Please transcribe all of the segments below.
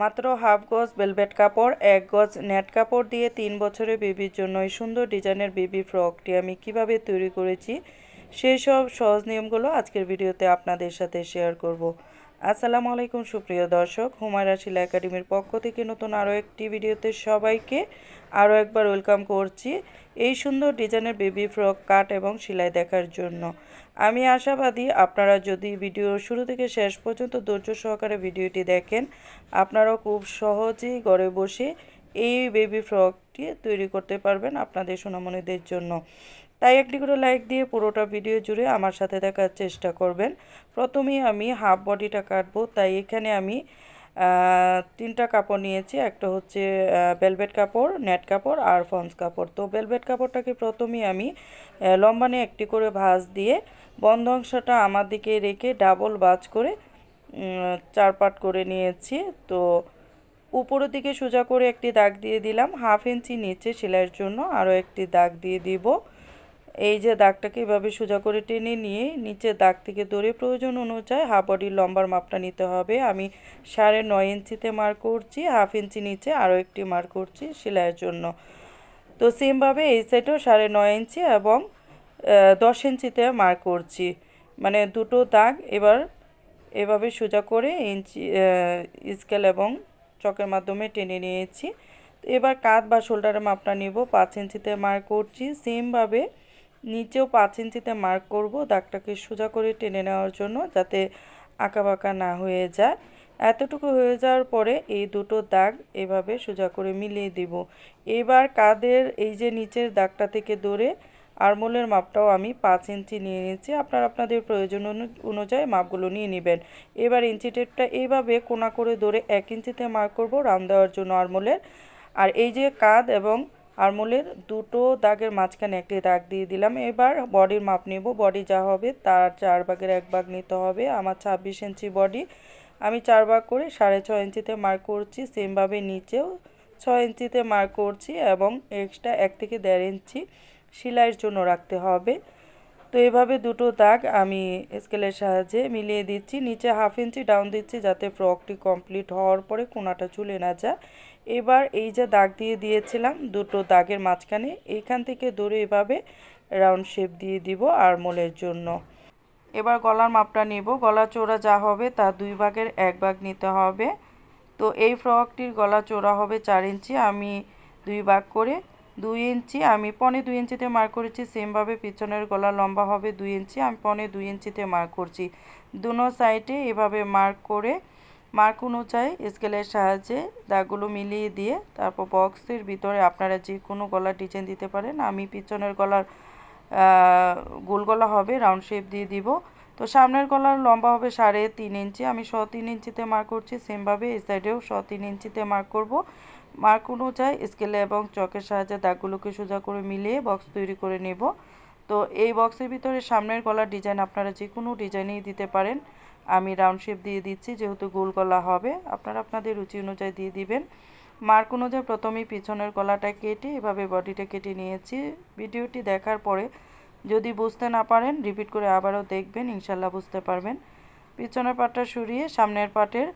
মাত্র হাফ গজ বেলভেট কাপড়, এক গজ নেট কাপড় দিয়ে তিন বছরের বেবির জন্য এই সুন্দর ডিজাইনের বেবি ফ্রকটি আমি কীভাবে তৈরি করেছি সেই সব সহজ নিয়মগুলো আজকের ভিডিওতে আপনাদের সাথে শেয়ার করব। আসসালামু আলাইকুম, সুপ্রিয় দর্শক। হুমায়রা শিলা একাডেমির পক্ষ থেকে নতুন আরও একটি ভিডিওতে সবাইকে আরও একবার ওয়েলকাম করছি এই সুন্দর ডিজাইনের বেবি ফ্রক কাট এবং সেলাই দেখার জন্য। আমি আশাবাদী আপনারা যদি ভিডিও শুরু থেকে শেষ পর্যন্ত ধৈর্য সহকারে ভিডিওটি দেখেন, আপনারাও খুব সহজেই ঘরে বসে এই বেবি ফ্রকটি তৈরি করতে পারবেন আপনাদের সোনামণিদের জন্য। তাই একটি করে লাইক দিয়ে পুরোটা ভিডিও জুড়ে আমার সাথে দেখার চেষ্টা করবেন। প্রথমেই আমি হাফ বডিটা কাটবো, তাই এখানে আমি তিনটা কাপড় নিয়েছি। একটা হচ্ছে বেলভেট কাপড় নেট কাপড় আর ফন্স কাপড়। তো বেলভেট কাপড়টাকে প্রথমেই আমি লম্বা নিয়ে একটি করে ভাঁজ দিয়ে বন্ধ অংশটা আমার দিকে রেখে ডাবল বাজ করে চার পাট করে নিয়েছি। তো উপরের দিকে সোজা করে একটি দাগ দিয়ে দিলাম। হাফ ইঞ্চি নিচে সেলাইয়ের জন্য আরও একটি দাগ দিয়ে দিব। এই যে দাগটাকে এভাবে সোজা করে টেনে নিয়ে নিচে দাগ থেকে ধরে প্রয়োজন অনুযায়ী হাফ বডির লম্বার মাপটা নিতে হবে। আমি সাড়ে নয় ইঞ্চিতে মার করছি, হাফ ইঞ্চি নিচে আরও একটি মার করছি সেলাইয়ের জন্য। তো সেমভাবে এই সাইডেও সাড়ে নয় ইঞ্চি এবং দশ ইঞ্চিতে মার করছি। মানে দুটো দাগ এবার এভাবে সোজা করে ইঞ্চি স্কেল এবং চকের মাধ্যমে টেনে নিয়েছি। এবার কাঁধ বা শোল্ডারের মাপটা নিব, পাঁচ ইঞ্চিতে মার করছি। সেমভাবে নিচেও পাঁচ ইঞ্চিতে মার্ক করব, দাগটাকে সোজা করে টেনে নেওয়ার জন্য যাতে আঁকা বাঁকা না হয়ে যায়। এতটুকু হয়ে যাওয়ার পরে এই দুটো দাগ এভাবে সোজা করে মিলিয়ে দিব। এবার কাদের এই যে নিচের দাগটা থেকে ধরে আরমোলের মাপটাও আমি পাঁচ ইঞ্চি নিয়ে নিয়েছি। আপনার আপনাদের প্রয়োজন অনুযায়ী মাপগুলো নিয়ে নেবেন। এবার ইঞ্চি টেপটা এইভাবে কোনা করে ধরে এক ইঞ্চিতে মার্ক করব রাউন্ড দেওয়ার জন্য আরমোলের। আর এই যে কাঁধ এবং আরমোলের দুটো দাগের মাঝখানে একটি দাগ দিয়ে দিলাম। এবার বডির মাপ নেব। বডি যা হবে তার চার ভাগের এক ভাগ নিতে হবে। আমার ছাব্বিশ ইঞ্চি বডি। আমি চার ভাগ করে সাড়ে ছয় ইঞ্চিতে মার্ক করছি। সেমভাবে নিচেও ছয় ইঞ্চিতে মার্ক করছি এবং এক্সট্রা এক থেকে দেড় ইঞ্চি সেলাইয়ের জন্য রাখতে হবে। তো এভাবে দুটো দাগ আমি স্কেলের সাহায্যে মিলিয়ে দিচ্ছি। নিচে হাফ ইঞ্চি ডাউন দিচ্ছি যাতে ফ্রকটি কমপ্লিট হওয়ার পরে কোনাটা চুলে না যায়। এবার এই যে দাগ দিয়ে দিয়েছিলাম, দুটো দাগের মাঝখানে এইখান থেকে দূরে এভাবে রাউন্ড শেপ দিয়ে দিব আর মোলের জন্য। এবার গলার মাপটা নেব, গলা চোরা যা হবে তা দুই ভাগের এক ভাগ নিতে হবে। তো এই ফ্রকটির গলা চোরা হবে চার ইঞ্চি, আমি দুই ভাগ করে দুই ইঞ্চি, আমি পনে দুই ইঞ্চিতে মার্ক করেছি, সেমভাবে পিছনের গলা লম্বা হবে দুই ইঞ্চি, আমি পনে দুই ইঞ্চিতে মার্ক করছি। দুনো সাইডে এভাবে মার্ক করে মার্ক অনুযায়ী স্কেলের সাহায্যে দাগগুলো মিলিয়ে দিয়ে তারপর বক্সের ভিতরে আপনারা যে কোনো গলার ডিজাইন দিতে পারেন। আমি পিছনের গলার গোল গলা হবে রাউন্ড শেপ দিয়ে দিব। তো সামনের গলার লম্বা হবে সাড়ে তিন ইঞ্চি। আমি শ তিন ইঞ্চিতে মার্ক করছি সেমভাবে এই সাইডেও শ তিন ইঞ্চিতে মার্ক করব। মার্ক অনুযায়ী স্কেলে এবং চকের সাহায্যে দাগগুলোকে সোজা করে মিলিয়ে বক্স তৈরি করে নেব। তো এই বক্সের ভিতরে সামনের গলার ডিজাইন আপনারা যে কোনো ডিজাইনই দিতে পারেন। আমি রাউন্ড শেপ দিয়ে দিচ্ছি, যেহেতু গোল গলা হবে, আপনারা আপনাদের রুচি অনুযায়ী দিয়ে দিবেন। মার্ক অনুযায়ী প্রথমেই পিছনের গলাটা কেটে এভাবে বডিটা কেটে নিয়েছি। ভিডিওটি দেখার পরে যদি বুঝতে না পারেন রিপিট করে আবারও দেখবেন, ইনশাল্লাহ বুঝতে পারবেন। পিছনের পাটটা সরিয়ে সামনের পাটের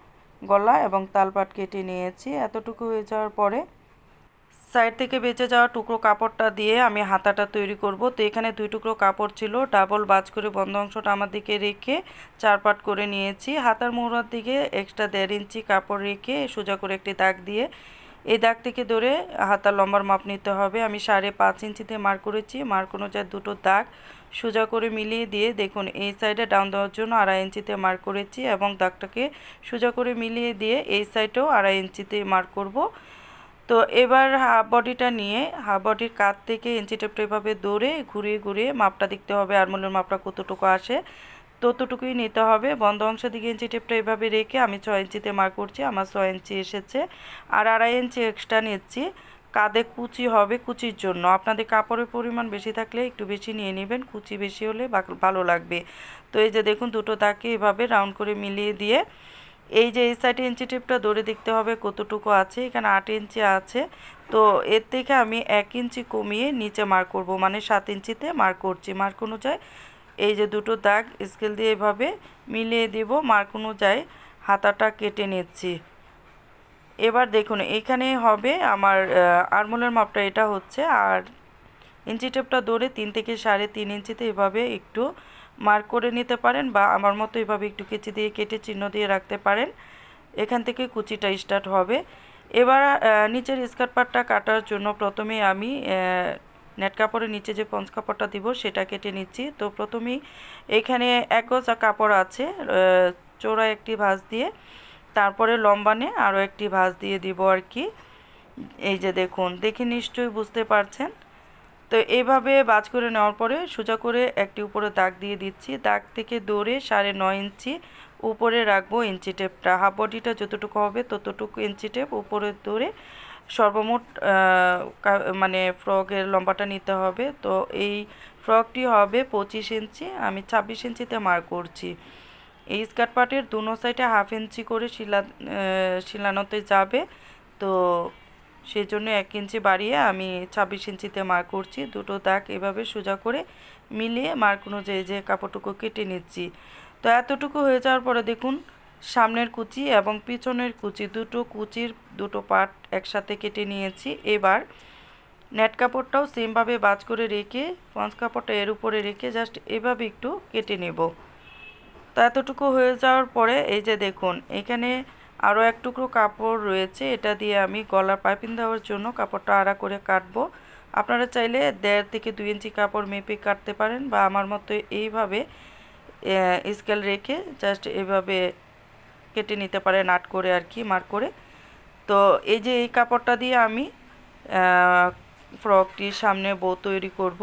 গলা এবং তালপাট কেটে নিয়েছি। এতটুকু হয়ে যাওয়ার পরে সাইড থেকে বেঁচে যাওয়া টুকরো কাপড়টা দিয়ে আমি হাতাটা তৈরি করব। তো এখানে দুই টুকরো কাপড় ছিল, ডাবল বাজ করে বন্ধ অংশটা আমার দিকে রেখে চার পাট করে নিয়েছি। হাতার মোড়ার দিকে এক্সট্রা দেড় ইঞ্চি কাপড় রেখে সোজা করে একটি দাগ দিয়ে এই দাগ থেকে ধরে হাতার লম্বার মাপ নিতে হবে। আমি সাড়ে পাঁচ ইঞ্চিতে মার করেছি মার অনুযায়ী দুটো দাগ সোজা করে মিলিয়ে দিয়ে দেখুন, এই সাইডে ডাউন দেওয়ার জন্য আড়াই ইঞ্চিতে মার করেছি এবং দাগটাকে সোজা করে মিলিয়ে দিয়ে এই সাইডেও আড়াই ইঞ্চিতে মার করব। তো এবার হাফ বডিটা নিয়ে হাফ বডির কাত থেকে ইঞ্চি টেপটা এভাবে দৌড়ে ঘুরিয়ে ঘুরিয়ে মাপটা দেখতে হবে আরমোলের মাপটা কতটুকু আসে, ততটুকুই নিতে হবে। বন্ধ অংশ দিকে ইঞ্চি টেপটা এভাবে রেখে আমি ছয় ইঞ্চিতে মার্ক করছি, আমার ছয় ইঞ্চি এসেছে। আর আড়াই ইঞ্চি এক্সট্রা নিচ্ছি। কাঁধে কুচি হবে কুচির জন্য। আপনাদের কাপড়ের পরিমাণ বেশি থাকলে একটু বেশি নিয়ে নেবেন, কুচি বেশি হলে ভালো লাগবে। তো এই যে দেখুন, দুটো তাকে এভাবে রাউন্ড করে মিলিয়ে দিয়ে এই যে এই সাইডে ইঞ্চি টিপটা ধরে দেখতে হবে কতটুকু আছে, এখানে আট ইঞ্চি আছে। তো এর থেকে আমি এক ইঞ্চি কমিয়ে নিচে মার্ক করব মানে সাত ইঞ্চিতে মার্ক করছি। মার্ক অনুযায়ী এই যে দুটো দাগ স্কেল দিয়ে এভাবে মিলিয়ে দিব মার্ক অনুযায়ী হাতাটা কেটে নিচ্ছি। এবার দেখুন, এখানে হবে আমার আরমোলের মাপটা এটা হচ্ছে, আর ইঞ্চি টেপটা দৌড়ে তিন থেকে সাড়ে তিন ইঞ্চিতে এভাবে একটু মার্ক করে নিতে পারেন বা আমার মতো এভাবে একটু কেচি দিয়ে কেটে চিহ্ন দিয়ে রাখতে পারেন। এখান থেকে কুচিটা স্টার্ট হবে। এবার নিচের স্কার্ট পাটটা কাটার জন্য প্রথমে আমি নেট কাপড়ের নিচে যে পঞ্চ কাপড়টা দিব সেটা কেটে নিচ্ছি। তো প্রথমেই এখানে এক কাপড় আছে চোরা একটি ভাঁজ দিয়ে, তারপরে লম্বানে আরও একটি ভাঁজ দিয়ে দিব আর কি। এই যে দেখুন, দেখে নিশ্চয়ই বুঝতে পারছেন। তো এইভাবে বাজ করে নেওয়ার পরে সোজা করে একটি উপরে দাগ দিয়ে দিচ্ছি। দাগ থেকে দৌড়ে সাড়ে নয় ইঞ্চি উপরে রাখব ইঞ্চি টেপটা। হাফ বডিটা যতটুকু হবে ততটুকু ইঞ্চি টেপ। উপরে দৌড়ে সর্বমোট মানে ফ্রকের লম্বাটা নিতে হবে। তো এই ফ্রকটি হবে পঁচিশ ইঞ্চি। আমি ছাব্বিশ ইঞ্চিতে মার্ক করছি। এই স্কার্ট পার্টের দুনো সাইডে হাফ ইঞ্চি করে শিলা শিলানোতে যাবে। তো সেই জন্য এক ইঞ্চি বাড়িয়ে আমি ছাব্বিশ ইঞ্চিতে মার্ক করছি। দুটো দাগ এভাবে সোজা করে মিলিয়ে মার্ক অনুযায়ী যে কাপড়টুকু কেটে নিচ্ছি। তো এতটুকু হয়ে যাওয়ার পরে দেখুন, সামনের কুচি এবং পিছনের কুচি, দুটো কুচির দুটো পার্ট একসাথে কেটে নিয়েছি। এবার নেট কাপড়টাও সেমভাবে বাজ করে রেখে পঞ্চ কাপড়টা এর উপরে রেখে জাস্ট এভাবে একটু কেটে নেব। তো এতটুকু হয়ে যাওয়ার পরে এই যে দেখুন, এখানে আরও এক টুকরো কাপড় রয়েছে, এটা দিয়ে আমি গলার পাইপিং দেওয়ার জন্য কাপড়টা আড়া করে কাটবো। আপনারা চাইলে দেড় থেকে দুই ইঞ্চি কাপড় মেপে কাটতে পারেন বা আমার মতো এইভাবে স্কেল রেখে জাস্ট এভাবে কেটে নিতে পারেন আট করে আর কি, মার করে। তো এই যে এই কাপড়টা দিয়ে আমি ফ্রকটির সামনে বউ তৈরি করব।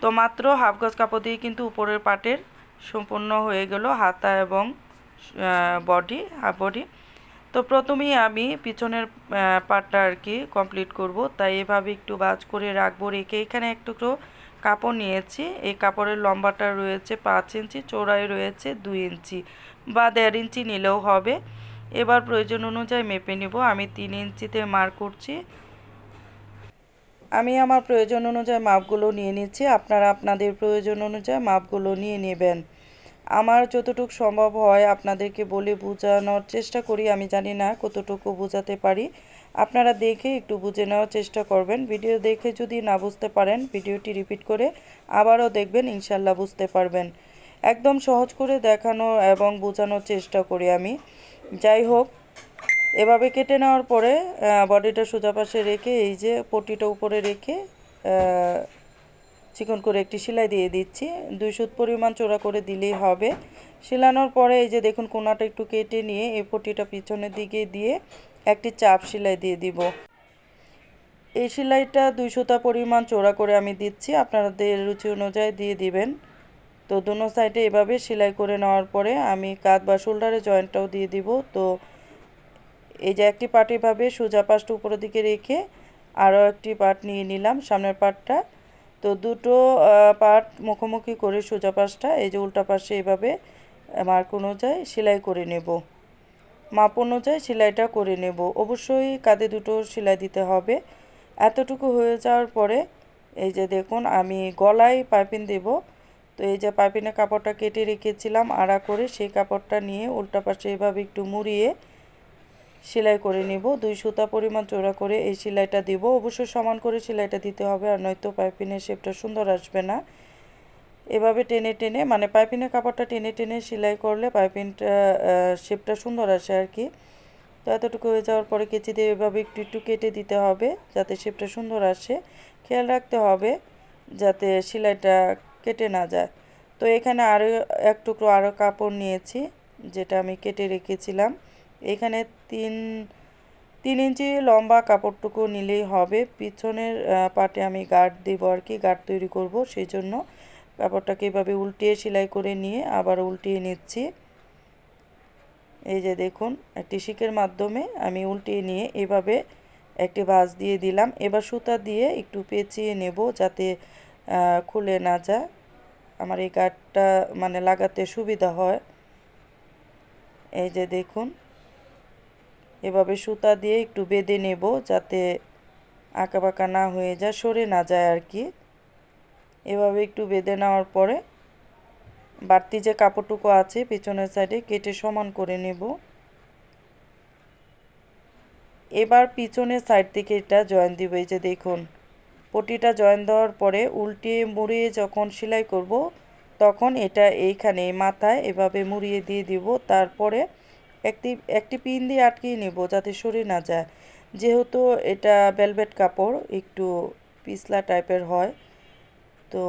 তো মাত্র হাফ গজ কাপড় দিয়ে কিন্তু উপরের পাটের সম্পূর্ণ হয়ে গেল হাতা এবং বডি হাফ বডি তো প্রথমেই আমি পিছনের পাটটা আর কি কমপ্লিট করব। তাই এভাবে একটু বাজ করে রাখব, রেখে এখানে একটু কাপড় নিয়েছি। এই কাপড়ের লম্বাটা রয়েছে পাঁচ ইঞ্চি চৌড়াই রয়েছে দুই ইঞ্চি বা দেড় ইঞ্চি নিলেও হবে। এবার প্রয়োজন অনুযায়ী মেপে নিব। আমি তিন ইঞ্চিতে মার করছি। আমি আমার প্রয়োজন অনুযায়ী মাপগুলো নিয়ে নিচ্ছি। আপনারা আপনাদের প্রয়োজন অনুযায়ী মাপগুলো নিয়ে নেবেন। আমার যতটুকু সম্ভব হয় আপনাদেরকে বলে বোঝানোর চেষ্টা করি, আমি জানি না কতটুকু বোঝাতে পারি। আপনারা দেখে একটু বুঝে নেওয়ার চেষ্টা করবেন। ভিডিও দেখে যদি না বুঝতে পারেন, ভিডিওটি রিপিট করে আবারও দেখবেন, ইনশাল্লাহ বুঝতে পারবেন। একদম সহজ করে দেখানো এবং বোঝানোর চেষ্টা করি আমি। যাই হোক, এভাবে কেটে নেওয়ার পরে বডিটা সোজা পাশে রেখে, এই যে পটিটা উপরে রেখে চিকন করে একটি সেলাই দিয়ে দিচ্ছি। দুই সুত পরিমাণ চোরা করে দিলেই হবে। সেলানোর পরে এই যে দেখুন কোনাটা একটু কেটে নিয়ে এই পটিটা পিছনের দিকে দিয়ে একটি চাপ সেলাই দিয়ে দিব। এই সেলাইটা দুই সুতা পরিমাণ চোরা করে আমি দিচ্ছি। আপনাদের রুচি অনুযায়ী দিয়ে দিবেন। তো দুনো সাইডে এভাবে সেলাই করে নেওয়ার পরে আমি কাঁধ বা শোল্ডারে জয়েন্টটাও দিয়ে দিব। তো এই যে একটি পার্ট এভাবে সোজা পাশটা উপরের দিকে রেখে আরও একটি পাট নিয়ে নিলাম। সামনের পার্টটা তো দুটো পার্ট মুখোমুখি করে সোজা পাশটা, এই যে উল্টা পাশে এভাবে মার্ক অনুযায়ী সেলাই করে নেব। মাপ অনুযায়ী সেলাইটা করে নেব। অবশ্যই কাঁধে দুটো সেলাই দিতে হবে। এতটুকু হয়ে যাওয়ার পরে, এই যে দেখুন, আমি গলায় পাইপিং দেব। তো এই যে পাইপিনের কাপড়টা কেটে রেখেছিলাম আড়া করে, সেই কাপড়টা নিয়ে উল্টা পাশে এভাবে একটু মুড়িয়ে সেলাই করে নিব। দুই সুতা পরিমাণ চোরা করে এই সেলাইটা দিব। অবশ্যই সমান করে সেলাইটা দিতে হবে আর নয়তো পাইপিনের শেপটা সুন্দর আসবে না। এভাবে টেনে টেনে মানে পাইপিনের কাপড়টা টেনে টেনে সেলাই করলে পাইপিনটা শেপটা সুন্দর আসে আর কি। তো এতটুকু হয়ে যাওয়ার পরে কেচি দিয়ে এভাবে একটু একটু কেটে দিতে হবে যাতে শেপটা সুন্দর আসে। খেয়াল রাখতে হবে যাতে সেলাইটা কেটে না যায়। তো এখানে আরও এক টুকরো আরও কাপড় নিয়েছি, যেটা আমি কেটে রেখেছিলাম। এখানে তিন তিন ইঞ্চি লম্বা কাপড়টুকু নিলেই হবে। পিছনের পাটে আমি গার্ড দেবো আর কি, গার্ড তৈরি করব সেই জন্য কাপড়টাকে এভাবে উল্টিয়ে সেলাই করে নিয়ে আবার উল্টিয়ে নিচ্ছি। এই যে দেখুন একটি শিকের মাধ্যমে আমি উল্টিয়ে নিয়ে এভাবে একটি ভাঁজ দিয়ে দিলাম। এবার সুতা দিয়ে একটু পেঁচিয়ে নেব যাতে খুলে না যায়। আমার এই গার্ডটা মানে লাগাতে সুবিধা হয়। এই যে দেখুন এভাবে সুতা দিয়ে একটু বেঁধে নেব যাতে আঁকা বাঁকা না হয়ে যায়, সরে না যায় আর কি। এভাবে একটু বেঁধে নেওয়ার পরে বাড়তি যে কাপড়টুকু আছে পিছনের সাইডে কেটে সমান করে নেব। এবার পিছনের সাইড থেকে এটা জয়েন দিব, এই যে দেখুন। পটিটা জয়েন দেওয়ার পরে উল্টিয়ে মুড়িয়ে যখন সেলাই করব, তখন এটা এইখানে মাথায় এভাবে মুড়িয়ে দিয়ে দিব। তারপরে একটি একটি পিন দিয়ে আটকিয়ে নেব যাতে সরে না যায়। যেহেতু এটা ভেলভেট কাপড়, একটু পিছলা টাইপের হয়, তো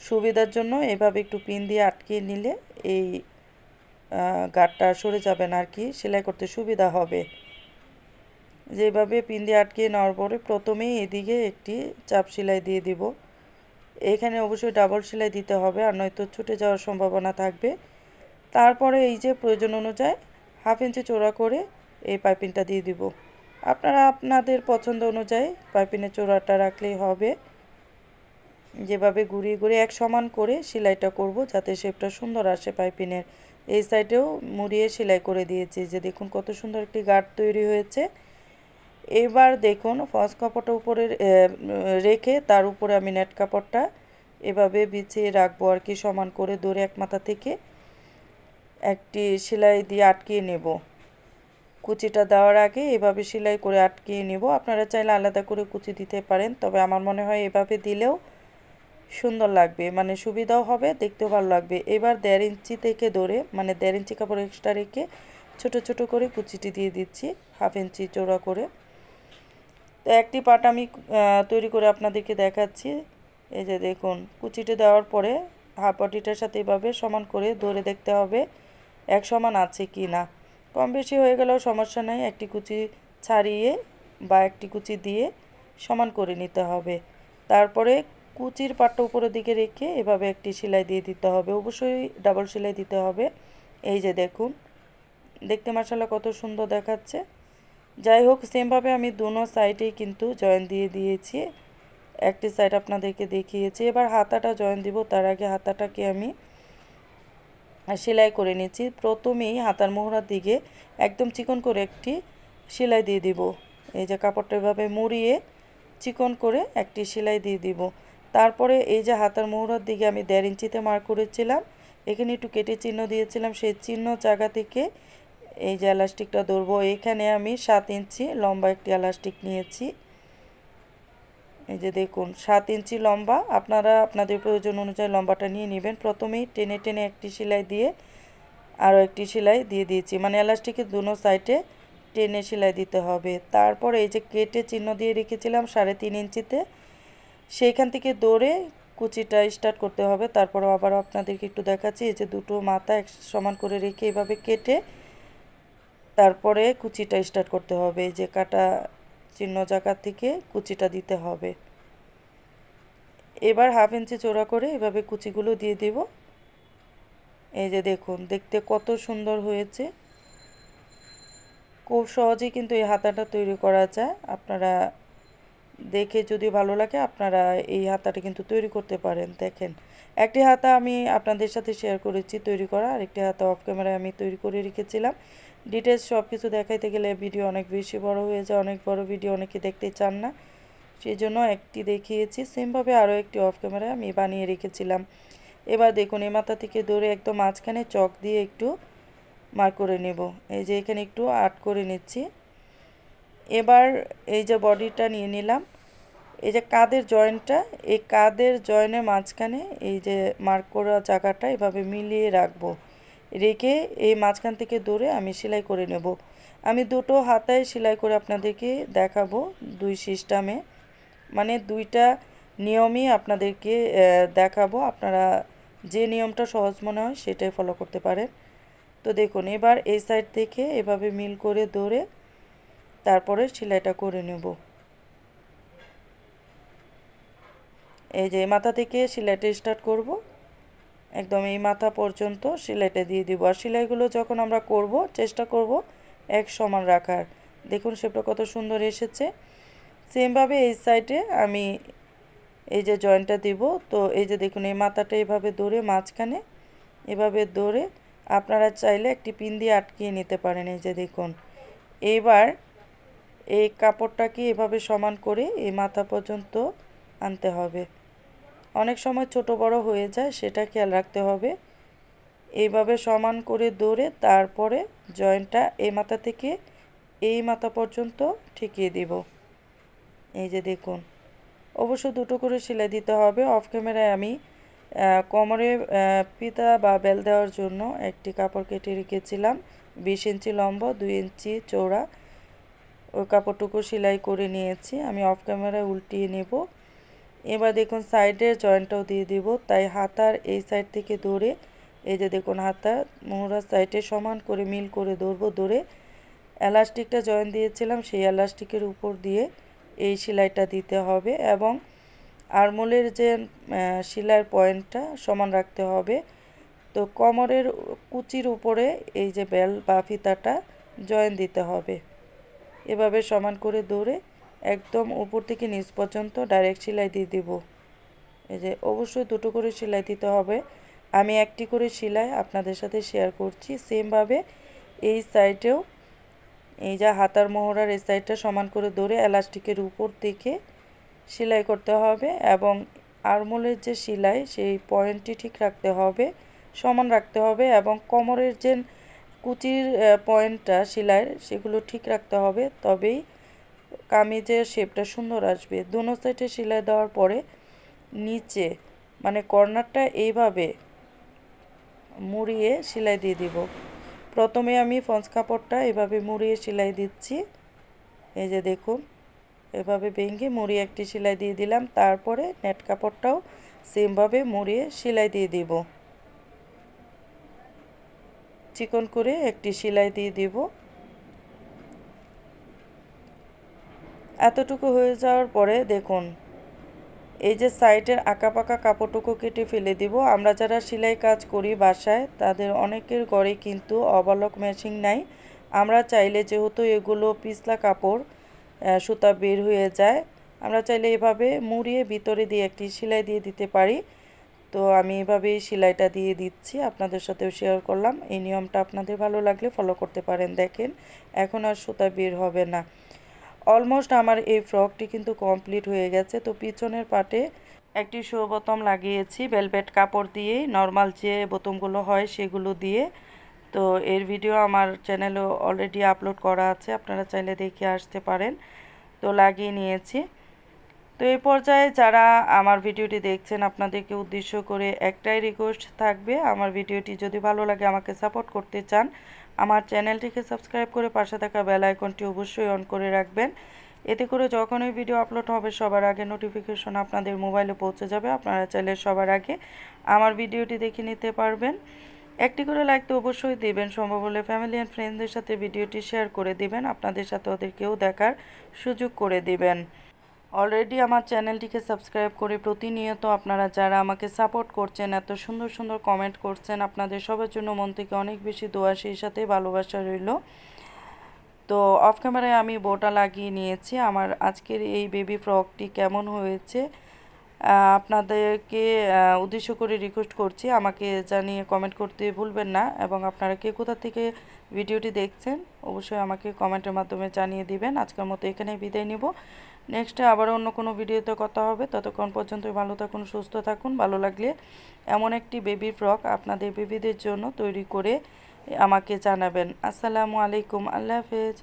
সুবিধার জন্য এভাবে একটু পিন দিয়ে আটকিয়ে নিলে এই গাঠটা সরে যাবে না আর কি সেলাই করতে সুবিধা হবে। যেভাবে পিন দিয়ে আটকিয়ে নেওয়ার পরে প্রথমেই এদিকে একটি চাপ সেলাই দিয়ে দিব। এখানে অবশ্যই ডাবল সেলাই দিতে হবে, আর নয়তো ছুটে যাওয়ার সম্ভাবনা থাকবে। তারপরে এই যে প্রয়োজন অনুযায়ী হাফ ইঞ্চি চোড়া করে এই পাইপিংটা দিয়ে দিব। আপনারা আপনাদের পছন্দ অনুযায়ী পাইপিনের চোড়াটা রাখলেই হবে। যেভাবে ঘুরিয়ে ঘুরিয়ে এক সমান করে সেলাইটা করব যাতে শেপটা সুন্দর আসে পাইপিনের এই সাইডেও মুড়িয়ে সেলাই করে দিয়েছি যে দেখুন কত সুন্দর একটি গাঢ় তৈরি হয়েছে। এবার দেখুন ফস কাপড়টা উপরে রেখে তার উপরে আমি নেট কাপড়টা এভাবে বিছিয়ে রাখব আর কি সমান করে দৌড়ে এক মাথা থেকে। একটি সেলাই দিয়ে আটকিয়ে নেব। কুচিটা দেওয়ার আগে এভাবে সেলাই করে আটকিয়ে নেব। আপনারা চাইলে আলাদা করে কুচি দিতে পারেন, তবে আমার মনে হয় এভাবে দিলেও সুন্দর লাগবে। মানে সুবিধাও হবে, দেখতেও ভালো লাগবে। এবার দেড় ইঞ্চি থেকে ধরে মানে দেড় ইঞ্চি কাপড় এক্সট্রা রেখে ছোট ছোট করে কুচিটি দিয়ে দিচ্ছি, হাফ ইঞ্চি চৌড়া করে। তো একটি পাট আমি তৈরি করে আপনাদেরকে দেখাচ্ছি। এই যে দেখুন, কুচিটি দেওয়ার পরে হাফ পাটিটার সাথে এভাবে সমান করে ধরে দেখতে হবে। এক সমান আছে কি না? কম বেশি হয়ে গেলেও সমস্যা নেই, একটি কুচি ছাড়িয়ে বা একটি কুচি দিয়ে সমান করে নিতে হবে। তারপরে কুচির পাটটা উপরের দিকে রেখে এভাবে একটি সেলাই দিয়ে দিতে হবে, অবশ্যই ডাবল সেলাই দিতে হবে। এই যে দেখুন, দেখতে মাসাল্লাহ কত সুন্দর দেখাচ্ছে। যাই হোক, সেমভাবে আমি দুনো সাইডেই কিন্তু জয়েন দিয়ে দিয়েছি। একটি সাইড আপনাদেরকে দেখিয়েছি। এবার হাতাটা জয়েন দিব, তার আগে হাতাটাকে আমি সেলাই করে নিচ্ছি প্রথমেই হাতার মোহরার দিকে একদম চিকন করে একটি সেলাই দিয়ে দিব। এই যে কাপড়টা এভাবে মুড়িয়ে চিকন করে একটি সেলাই দিয়ে দিব। তারপরে এই যে হাতার মোহরার দিকে আমি দেড় ইঞ্চিতে মার্ক করেছিলাম। এখানে একটু কেটে চিহ্ন দিয়েছিলাম। সেই চিহ্ন জায়গা থেকে এই যে এলাস্টিকটা ধরবো। এখানে আমি সাত ইঞ্চি লম্বা একটি এলাস্টিক নিয়েছি। এই যে দেখুন, সাত ইঞ্চি লম্বা। আপনারা আপনাদের প্রয়োজন অনুযায়ী লম্বাটা নিয়ে নেবেন। প্রথমেই টেনে টেনে একটি সেলাই দিয়ে আরও একটি সেলাই দিয়ে দিয়েছি। মানে এলাস্টিকের দুনো সাইডে টেনে সেলাই দিতে হবে। তারপর এই যে কেটে চিহ্ন দিয়ে রেখেছিলাম সাড়ে তিন ইঞ্চিতে, সেইখান থেকে দৌড়ে কুচিটা স্টার্ট করতে হবে। তারপরও আবার আপনাদেরকে একটু দেখাচ্ছি, এই যে দুটো মাথা এক সমান করে রেখে এভাবে কেটে তারপরে কুচিটা স্টার্ট করতে হবে। যে কাটা চিহ্ন জায়গা থেকে কুচিটা দিতে হবে। এবার হাফ ইঞ্চি চোড়া করে এভাবে কুচিগুলো দিয়ে দেব। এই যে দেখুন, দেখতে কত সুন্দর হয়েছে। খুব সহজেই কিন্তু এই হাতাটা তৈরি করা যায়। আপনারা দেখে যদি ভালো লাগে, আপনারা এই হাতাটা কিন্তু তৈরি করতে পারেন। দেখেন, একটি হাতা আমি আপনাদের সাথে শেয়ার করেছি তৈরি করা আর একটি হাতা অফ ক্যামেরায় আমি তৈরি করে রেখেছিলাম। ডিটেলস সব কিছু দেখাইতে গেলে ভিডিও অনেক বেশি বড় হয়ে যায়, অনেক বড় ভিডিও অনেকে দেখতে চান না। সেই জন্য একটি দেখিয়েছি সেমভাবে আরও একটি অফ ক্যামেরায় আমি বানিয়ে রেখেছিলাম। এবার দেখুন, এই মাথা থেকে ধরে একদম মাঝখানে চক দিয়ে একটু মার করে নেব। এই যে এখানে একটু আর্ট করে নিচ্ছি। এবার এই যে বডিটা নিয়ে নিলাম। এই যে কাদের জয়েন্টটা এই কাদের জয়েনের মাঝখানে এই যে মার্ক করা জায়গাটা এভাবে মিলিয়ে রাখব। রেখে এই মাঝখান থেকে দৌড়ে আমি সেলাই করে নেব। আমি দুটো হাতায় সেলাই করে আপনাদেরকে দেখাবো দুই সিস্টেমে। মানে দুইটা নিয়মই আপনাদেরকে দেখাবো। আপনারা যে নিয়মটা সহজ মনে হয় সেটাই ফলো করতে পারেন। তো দেখুন, এবার এই সাইড থেকে এভাবে মিল করে দৌড়ে তারপরে সেলাইটা করে নেব। এই যে মাথা থেকে সেলাইটা স্টার্ট করব। একদম এই মাথা পর্যন্ত সেলাইটা দিয়ে দিব। আর সেলাইগুলো যখন আমরা করব, চেষ্টা করব এক সমান রাখার। দেখুন সেটা কত সুন্দর এসেছে। সেমভাবে এই সাইডে আমি এই যে জয়েন্টটা দিব। তো এই যে দেখুন, এই মাথাটা এভাবে দৌড়ে মাঝখানে, এভাবে দৌড়ে আপনারা চাইলে একটি পিন দিয়ে আটকিয়ে নিতে পারেন। এই যে দেখুন, এবার এই কাপড়টাকে এভাবে সমান করে এই মাথা পর্যন্ত আনতে হবে। অনেক সময় ছোট বড় হয়ে যায়, সেটা খেয়াল রাখতে হবে। এইভাবে সমান করে দৌড়ে তারপরে জয়েন্টটা এই মাথা থেকে এই মাথা পর্যন্ত ঠেকিয়ে দিব। এই যে দেখুন, অবশ্য দুটো করে সেলাই দিতে হবে। অফ ক্যামেরায় আমি কোমরে পিতা বা বেল দেওয়ার জন্য একটি কাপড় কেটে রেখেছিলাম। বিশ ইঞ্চি লম্বা, দুই ইঞ্চি চৌড়া ওই কাপড়টুকু সেলাই করে নিয়েছি। আমি অফ ক্যামেরায় উল্টিয়ে নেব। এবার দেখুন সাইডের জয়েন্টটাও দিয়ে দিব। তাই হাতার এই সাইড থেকে ধরে, এই যে দেখুন হাতার মোহরার সাইডে সমান করে মিল করে ধরবো। ধরে এলাস্টিকটা জয়েন দিয়েছিলাম, সেই এলাস্টিকের উপর দিয়ে এই সেলাইটা দিতে হবে এবং আরমোলের যে সেলাইয়ের পয়েন্টটা সমান রাখতে হবে। তো কোমরের কুচির উপরে এই যে বেল বা ফিতাটা জয়েন দিতে হবে। এভাবে সমান করে দৌড়ে একদম উপর থেকে নিচ পর্যন্ত ডাইরেক্ট সেলাই দিয়ে দিব। এই যে অবশ্যই দুটো করে সেলাই দিতে হবে। আমি একটি করে সেলাই আপনাদের সাথে শেয়ার করছি। সেমভাবে এই সাইডেও এই যা হাতার মোহরার এই সাইডটা সমান করে ধরে এলাস্টিকের উপর থেকে সেলাই করতে হবে এবং আরমোলের যে সেলাই, সেই পয়েন্টটি ঠিক রাখতে হবে, সমান রাখতে হবে এবং কোমরের যে কুচির পয়েন্টটা সেলাইয়ের, সেগুলো ঠিক রাখতে হবে। তবেই কামিজের শেপটা সুন্দর আসবে। দুনো সাইডে সেলাই দেওয়ার পরে নিচে মানে কর্নারটা এইভাবে মুড়িয়ে সেলাই দিয়ে দিব। প্রথমে আমি ফন্স কাপড়টা এভাবে মুড়িয়ে সেলাই দিচ্ছি। এই যে দেখুন, এভাবে ভেঙে মুড়িয়ে একটি সেলাই দিয়ে দিলাম। তারপরে নেট কাপড়টাও সেমভাবে মুড়িয়ে সেলাই দিয়ে দিব। চিকন করে একটি সেলাই দিয়ে দিব। এতটুকু হয়ে যাওয়ার পরে দেখুন, এই যে সাইডের আঁকা পাকা কাপড়টুকু কেটে ফেলে দিব। আমরা যারা সেলাই কাজ করি বাসায়, তাদের অনেকের ঘরে কিন্তু অবালক মেশিন নাই। আমরা চাইলে যেহেতু এগুলো পিছলা কাপড় সুতা বের হয়ে যায়, আমরা চাইলে এভাবে মুড়িয়ে ভিতরে দিয়ে একটি সেলাই দিয়ে দিতে পারি। তো আমি এভাবেই সেলাইটা দিয়ে দিচ্ছি, আপনাদের সাথেও শেয়ার করলাম। এই নিয়মটা আপনাদের ভালো লাগলে ফলো করতে পারেন। দেখেন, এখন আর সুতা বের হবে না। অলমোস্ট আমার এই ফ্রকটি কিন্তু কমপ্লিট হয়ে গেছে। তো পিছনের পাটে একটি শো বোতম লাগিয়েছি ভেলভেট কাপড় দিয়ে নর্মাল যে বোতমগুলো হয় সেগুলো দিয়ে। তো এর ভিডিও আমার চ্যানেলে অলরেডি আপলোড করা আছে, আপনারা চাইলে দেখে আসতে পারেন। তো লাগিয়ে নিয়েছি। তো এই পর্যায়ে যারা আমার ভিডিওটি দেখছেন, আপনাদেরকে উদ্দেশ্য করে একটাই রিকোয়েস্ট থাকবে, আমার ভিডিওটি যদি ভালো লাগে আমাকে সাপোর্ট করতে চান আমার চ্যানেলটিকে সাবস্ক্রাইব করে পাশে থাকা বেল আইকনটি অবশ্যই অন করে রাখবেন। এতে করে যখনই ভিডিও আপলোড হবে, সবার আগে নোটিফিকেশন আপনাদের মোবাইলে পৌঁছে যাবে। আপনারা চাইলে সবার আগে আমার ভিডিওটি দেখে নিতে পারবেন। একটি করে লাইক তো অবশ্যই দেবেন, সম্ভব হলে ফ্যামিলি অ্যান্ড ফ্রেন্ডসদের সাথে ভিডিওটি শেয়ার করে দিবেন। আপনাদের সাথে ওদেরকেও দেখার সুযোগ করে দিবেন। অলরেডি আমার চ্যানেলটিকে সাবস্ক্রাইব করে প্রতিনিয়ত আপনারা যারা আমাকে সাপোর্ট করছেন, এত সুন্দর সুন্দর কমেন্ট করছেন, আপনাদের সবার জন্য মন থেকে অনেক বেশি দোয়া, সেই সাথে ভালোবাসা রইল। তো অফ ক্যামেরায় আমি বোটা লাগিয়ে নিয়েছি। আমার আজকের এই বেবি ফ্রকটি কেমন হয়েছে আপনাদেরকে উদ্দেশ্য করে রিকোয়েস্ট করছি। আমাকে জানিয়ে কমেন্ট করতে ভুলবেন না এবং আপনারা কে কোথা থেকে ভিডিওটি দেখছেন, অবশ্যই আমাকে কমেন্টের মাধ্যমে জানিয়ে দিবেন। আজকের মতো এখানে বিদায় নিব। নেক্সটে আবার অন্য কোনো ভিডিওতে কথা হবে। ততক্ষণ পর্যন্ত ভালো থাকুন, সুস্থ থাকুন। ভালো লাগলে এমন একটি বেবি ফ্রক আপনাদের বেবিদের জন্য তৈরি করে আমাকে জানাবেন। আসসালামু আলাইকুম। আল্লাহ হাফেজ।